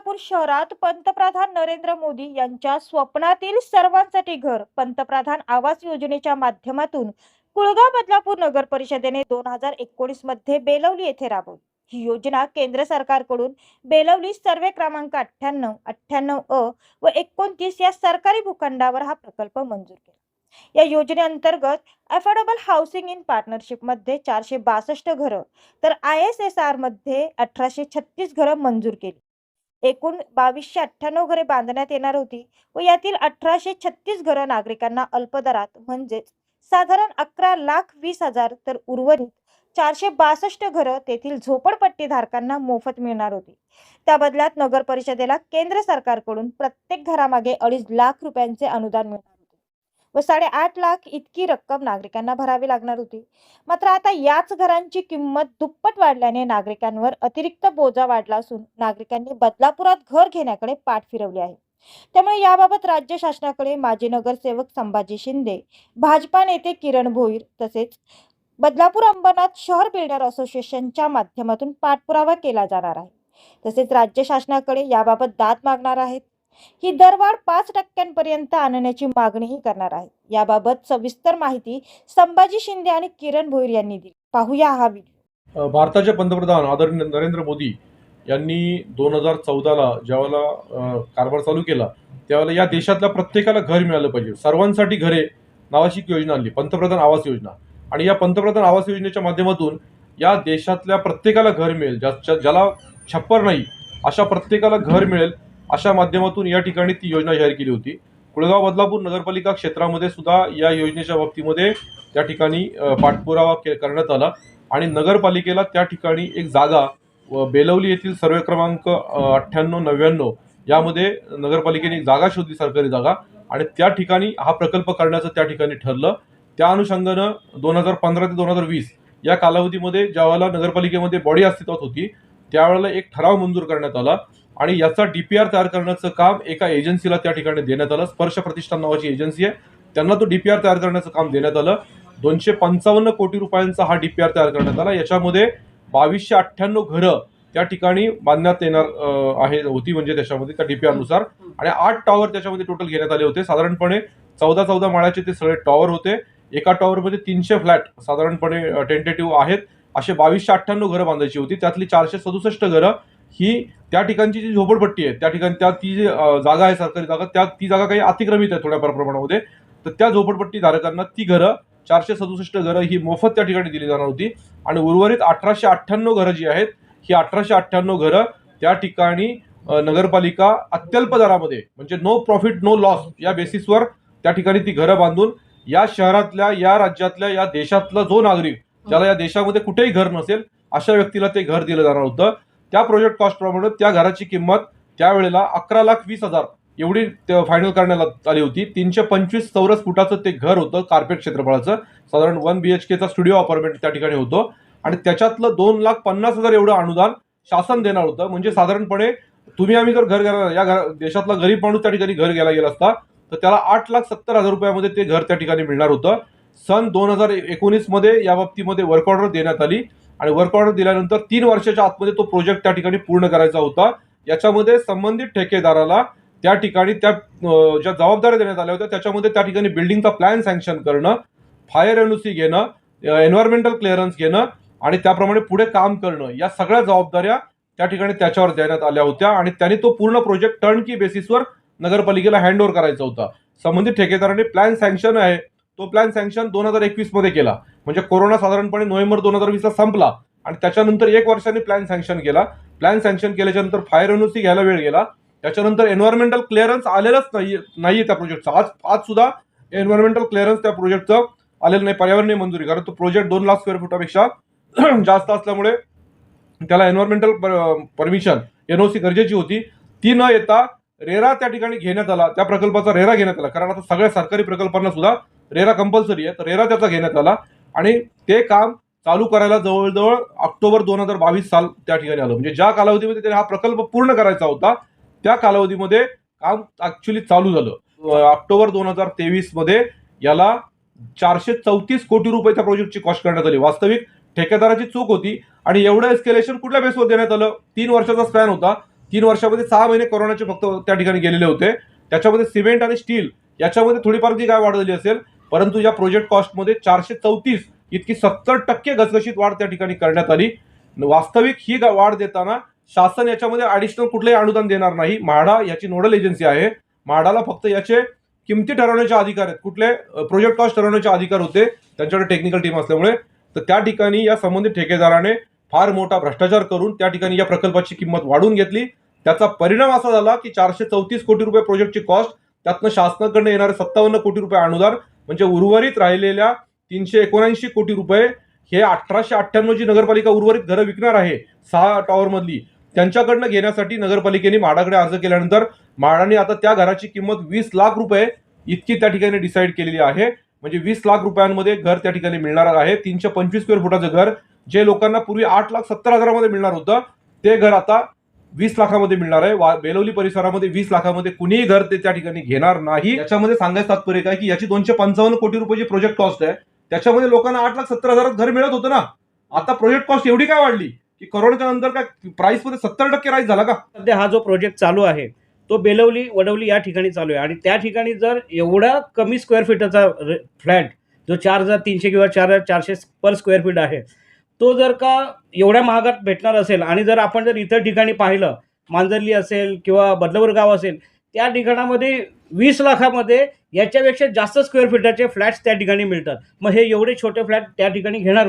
बदलापूर शहरात पंतप्रधान नरेंद्र मोदी यांच्या स्वप्नातील सर्वांसाठी घर पंतप्रधान आवास योजनेच्या माध्यमातून कुळगाव बदलापूर नगर परिषदेने दोन हजार एकोणीसमध्ये बेलवली येथे राबवली. ही योजना केंद्र सरकारकडून बेलवली सर्वे क्रमांक अठ्ठ्याण्णव अठ्ठ्याण्णव अ व एकोणतीस या सरकारी भूखंडावर हा प्रकल्प मंजूर केला. या योजनेअंतर्गत अफोर्डेबल हाऊसिंग इन पार्टनरशिपमध्ये चारशे बासष्ट घरं तर आय एस एस आरमध्ये अठराशे छत्तीस घरं मंजूर केली. एकूण बावीसशे अठ्ठ्याण्णव घरे बांधण्यात येणार होती व यातील अठराशे छत्तीस घरं नागरिकांना अल्पदरात म्हणजेच साधारण अकरा लाख वीस हजार तर उर्वरित चारशे बासष्ट घरं तेथील झोपडपट्टी धारकांना मोफत मिळणार होती. त्या बदल्यात नगर परिषदेला केंद्र सरकारकडून प्रत्येक घरामागे अडीच लाख रुपयांचे अनुदान मिळणार व साडेआठ लाख इतकी रक्कम नागरिकांना भरावी लागणार होती. मात्र आता याच घरांची किंमत दुप्पट वाढल्याने नागरिकांवर अतिरिक्त बोजा वाढला असून नागरिकांनी बदलापुरात घर घेण्याकडे पाठ फिरवली आहे. त्यामुळे याबाबत राज्य शासनाकडे माजी नगरसेवक संभाजी शिंदे भाजपा नेते किरण भोईर तसेच बदलापूर अंबरनाथ शहर बिल्डर असोसिएशनच्या माध्यमातून पाठपुरावा केला जाणार आहे. तसेच राज्य शासनाकडे याबाबत दाद मागणार आहेत. ही दरवाढ पाच टक्क्यांपर्यंत आणण्याची मागणीही करणार आहे. याबाबत सविस्तर माहिती संभाजी शिंदे आणि किरण भोईर यांनी दिली. पाहूया हा व्हिडिओ. भारताचे पंतप्रधान आदरणीय नरेंद्र मोदी यांनी दोन हजार चौदाला ज्यावेळेला कारभार चालू केला त्यावेळेला या देशातल्या प्रत्येकाला घर मिळालं पाहिजे. सर्वांसाठी घरे नावाची योजना आणली पंतप्रधान आवास योजना. आणि या पंतप्रधान आवास योजनेच्या माध्यमातून या देशातल्या प्रत्येकाला घर मिळेल. ज्या ज्याला छप्पर नाही अशा प्रत्येकाला घर मिळेल. अशा माध्यमातून या ठिकाणी ती योजना जाहीर केली होती. कुळगाव बदलापूर नगरपालिका क्षेत्रामध्ये सुद्धा या योजनेच्या बाबतीमध्ये त्या ठिकाणी पाठपुरावा के करण्यात आला आणि नगरपालिकेला त्या ठिकाणी एक जागा व बेलवली येथील सर्वे क्रमांक अठ्ठ्याण्णव नव्याण्णव यामध्ये नगरपालिकेने एक जागा शोधली सरकारी जागा आणि त्या ठिकाणी हा प्रकल्प करण्याचं त्या ठिकाणी ठरलं. त्या अनुषंगानं दोन हजार पंधरा ते दोन हजार वीस या कालावधीमध्ये ज्यावेळेला नगरपालिकेमध्ये बॉडी अस्तित्वात होती त्यावेळेला एक ठराव मंजूर करण्यात आला. आणि याचा डी पी आर तयार करण्याचं काम एका एजन्सीला त्या ठिकाणी देण्यात आलं. स्पर्श प्रतिष्ठान नावाची एजन्सी आहे. त्यांना तो डी पी आर तयार करण्याचं काम देण्यात आलं. दोनशे पंचावन्न कोटी रुपयांचा हा डी पी आर तयार करण्यात आला. याच्यामध्ये बावीसशे अठ्ठ्याण्णव घरं त्या ठिकाणी बांधण्यात येणार आहे होती म्हणजे त्याच्यामध्ये त्या डी पी आरनुसार आणि आठ टॉवर त्याच्यामध्ये टोटल घेण्यात आले होते. साधारणपणे चौदा चौदा माळ्याचे ते सगळे टॉवर होते. एका टॉवरमध्ये तीनशे फ्लॅट साधारणपणे टेंटेटिव्ह आहेत. असे बावीसशे अठ्ठ्याण्णव घरं बांधायची होती. त्यातली चारशे सदुसष्ट घरं ही त्या ठिकाणची जी झोपडपट्टी आहे त्या ठिकाणी त्या ती जी जागा आहे सरकारी जागा त्या ती जागा काही अतिक्रमित आहे थोड्याफार प्रमाणामध्ये. तर त्या झोपडपट्टी धारकांना ती घरं चारशे सदुसष्ट घरं ही मोफत त्या ठिकाणी दिली जाणार होती. आणि उर्वरित अठराशे अठ्ठ्याण्णव घरं जी आहेत ही अठराशे अठ्ठ्याण्णव घरं त्या ठिकाणी नगरपालिका अत्यल्प दरामध्ये म्हणजे नो प्रॉफिट नो लॉस या बेसिसवर त्या ठिकाणी ती घरं बांधून या शहरातल्या या राज्यातल्या या देशातला जो नागरिक ज्याला या देशामध्ये कुठेही घर नसेल अशा व्यक्तीला ते घर दिलं जाणार होतं. त्या प्रोजेक्ट कॉस्टप्रमाणे त्या घराची किंमत त्यावेळेला अकरा लाख वीस हजार एवढी फायनल करण्यात आली होती. तीनशे पंचवीस चौरस फुटाचं ते घर होतं कार्पेट क्षेत्रफळाचं. साधारण वन बी एच केचा स्टुडिओ अपार्टमेंट त्या ठिकाणी होतं. आणि त्याच्यातलं दोन लाख पन्नास हजार एवढं अनुदान शासन देणार होतं. म्हणजे साधारणपणे तुम्ही आम्ही जर घर घ्यायला या घर देशातला गरीब माणूस त्या ठिकाणी घर घ्यायला गेला असता तर त्याला आठ लाख सत्तर हजार रुपयामध्ये ते घर त्या ठिकाणी मिळणार होतं. सन दोन हजार एकोणीसमध्ये या बाबतीमध्ये वर्क ऑर्डर देण्यात आली. आणि वर्क ऑर्डर दिल्यानंतर तीन वर्षाच्या आतमध्ये तो प्रोजेक्ट त्या ठिकाणी पूर्ण करायचा होता. याच्यामध्ये संबंधित ठेकेदाराला त्या ठिकाणी त्या ज्या जबाबदाऱ्या देण्यात आल्या होत्या त्याच्यामध्ये त्या ठिकाणी बिल्डिंगचा प्लॅन सँक्शन करणं फायर एनओसी घेणं एन्व्हायरमेंटल क्लिअरन्स घेणं आणि त्याप्रमाणे पुढे काम करणं या सगळ्या जबाबदाऱ्या त्या ठिकाणी त्याच्यावर देण्यात आल्या होत्या आणि त्यांनी तो पूर्ण प्रोजेक्ट टर्न की बेसिसवर नगरपालिकेला हँड ओव्हर करायचा होता. संबंधित ठेकेदाराने प्लॅन सँक्शन आहे तो प्लॅन सँक्शन दोन हजार एकवीसमध्ये केला. म्हणजे कोरोना साधारणपणे नोव्हेंबर दोन हजार वीसला संपला. आणि त्याच्यानंतर एक वर्षाने प्लॅन सँक्शन केला. प्लॅन सँक्शन केल्याच्यानंतर फायर एनओसी घ्यायला वेळ गेला. त्याच्यानंतर एन्व्हायरमेंटल क्लिअरन्स आलेलंच नाही नाहीये त्या प्रोजेक्टचं आज आज सुद्धा एन्व्हायरमेंटल क्लिअरन्स त्या प्रोजेक्टचं आलेलं नाही. पर्यावरणीय मंजुरी. कारण तो प्रोजेक्ट दोन लाख स्क्वेअर फुटापेक्षा जास्त असल्यामुळे त्याला एन्व्हायरमेंटल परमिशन एनओसी गरजेची होती. ती न येता रेरा त्या ठिकाणी घेण्यात आला त्या प्रकल्पाचा रेरा घेण्यात आला. कारण आता सगळ्या सरकारी प्रकल्पांना सुद्धा रेरा कंपल्सरी आहे. तर रेरा त्याचा घेण्यात आला. आणि ते काम चालू करायला जवळजवळ ऑक्टोबर दोन हजार बावीस साल त्या ठिकाणी आलं. म्हणजे ज्या कालावधीमध्ये त्याने हा प्रकल्प पूर्ण करायचा होता त्या कालावधीमध्ये काम ऍक्च्युली चालू झालं. ऑक्टोबर दोन हजार तेवीसमध्ये याला चारशे चौतीस कोटी रुपये त्या प्रोजेक्टची कॉस्ट करण्यात आली. वास्तविक ठेकेदाराची चूक होती आणि एवढं एस्केलेशन कुठल्या बेसवर देण्यात आलं? तीन वर्षाचा स्पॅन होता. तीन वर्षामध्ये सहा महिने कोरोनाचे फक्त त्या ठिकाणी गेलेले होते. त्याच्यामध्ये सिमेंट आणि स्टील याच्यामध्ये थोडीफार जी काय वाढ झाली असेल परंतु या प्रोजेक्ट कॉस्टमध्ये चारशे चौतीस इतकी सत्तर टक्के घसघशीत वाढ त्या ठिकाणी करण्यात आली. वास्तविक ही गा- वाढ देताना शासन याच्यामध्ये ॲडिशनल कुठलंही अनुदान देणार नाही. म्हाडा याची नोडल एजन्सी आहे. म्हाडाला फक्त याचे किमती ठरवण्याचे अधिकार आहेत. कुठले प्रोजेक्ट कॉस्ट ठरवण्याचे अधिकार होते. त्यांच्याकडे टेक्निकल टीम असल्यामुळे. तर त्या ठिकाणी या संबंधित ठेकेदाराने फार मोठा भ्रष्टाचार करून त्या ठिकाणी या प्रकल्पाची किंमत वाढवून घेतली. त्याचा परिणाम असा झाला की चारशे चौतीस कोटी रुपये प्रोजेक्टची कॉस्ट त्यातनं शासनाकडनं येणारे सत्तावन्न कोटी रुपये अनुदान म्हणजे उर्वरित राहिलेल्या तीनशे एकोणऐंशी कोटी रुपये हे अठराशे अठ्ठ्याण्णव जी नगरपालिका उर्वरित घरं विकणार आहे सहा टॉवरमधली त्यांच्याकडनं घेण्यासाठी नगरपालिकेने म्हाडाकडे अर्ज केल्यानंतर म्हाडाने आता त्या घराची किंमत वीस लाख रुपये इतकी त्या ठिकाणी डिसाईड केलेली आहे. म्हणजे वीस लाख रुपयांमध्ये घर त्या ठिकाणी मिळणार आहे. तीनशे पंचवीस स्क्वेअर फुटाचं घर जे लोकांना पूर्वी आठ लाख सत्तर हजारामध्ये मिळणार होतं ते घर आता वीस लाखामध्ये मिळणार आहे. वा- बेलवली परिसरामध्ये वीस लाखामध्ये कुणीही घर ते त्या ठिकाणी घेणार नाही. याच्यामध्ये सांगायचं तात्पर्य काय की याची दोनशे पंचावन्न कोटी रुपयाची प्रोजेक्ट कॉस्ट आहे. त्याच्यामध्ये लोकांना आठ लाख सत्तर हजारात घर मिळत होतं ना. आता प्रोजेक्ट कॉस्ट एवढी काय वाढली? की करोनाच्या नंतर काय प्राइसमध्ये सत्तर टक्के राईस झाला का? सध्या हा जो प्रोजेक्ट चालू आहे तो बेलवली वडवली या ठिकाणी चालू आहे. आणि त्या ठिकाणी जर एवढा कमी स्क्वेअर फीटाचा फ्लॅट जो चार हजार तीनशे किंवा चार हजार चारशे पर स्क्वेअर फीट आहे तो जर का एवढ्या महागात भेटणार असेल आणि जर आपण जर इतर ठिकाणी पाहिलं मांजरली असेल किंवा बदलवर गाव असेल त्या ठिकाणामध्ये वीस लाखामध्ये याच्यापेक्षा जास्त स्क्वेअर फीटाचे फ्लॅट्स त्या ठिकाणी मिळतात. मग हे एवढे छोटे फ्लॅट त्या ठिकाणी घेणार कोण?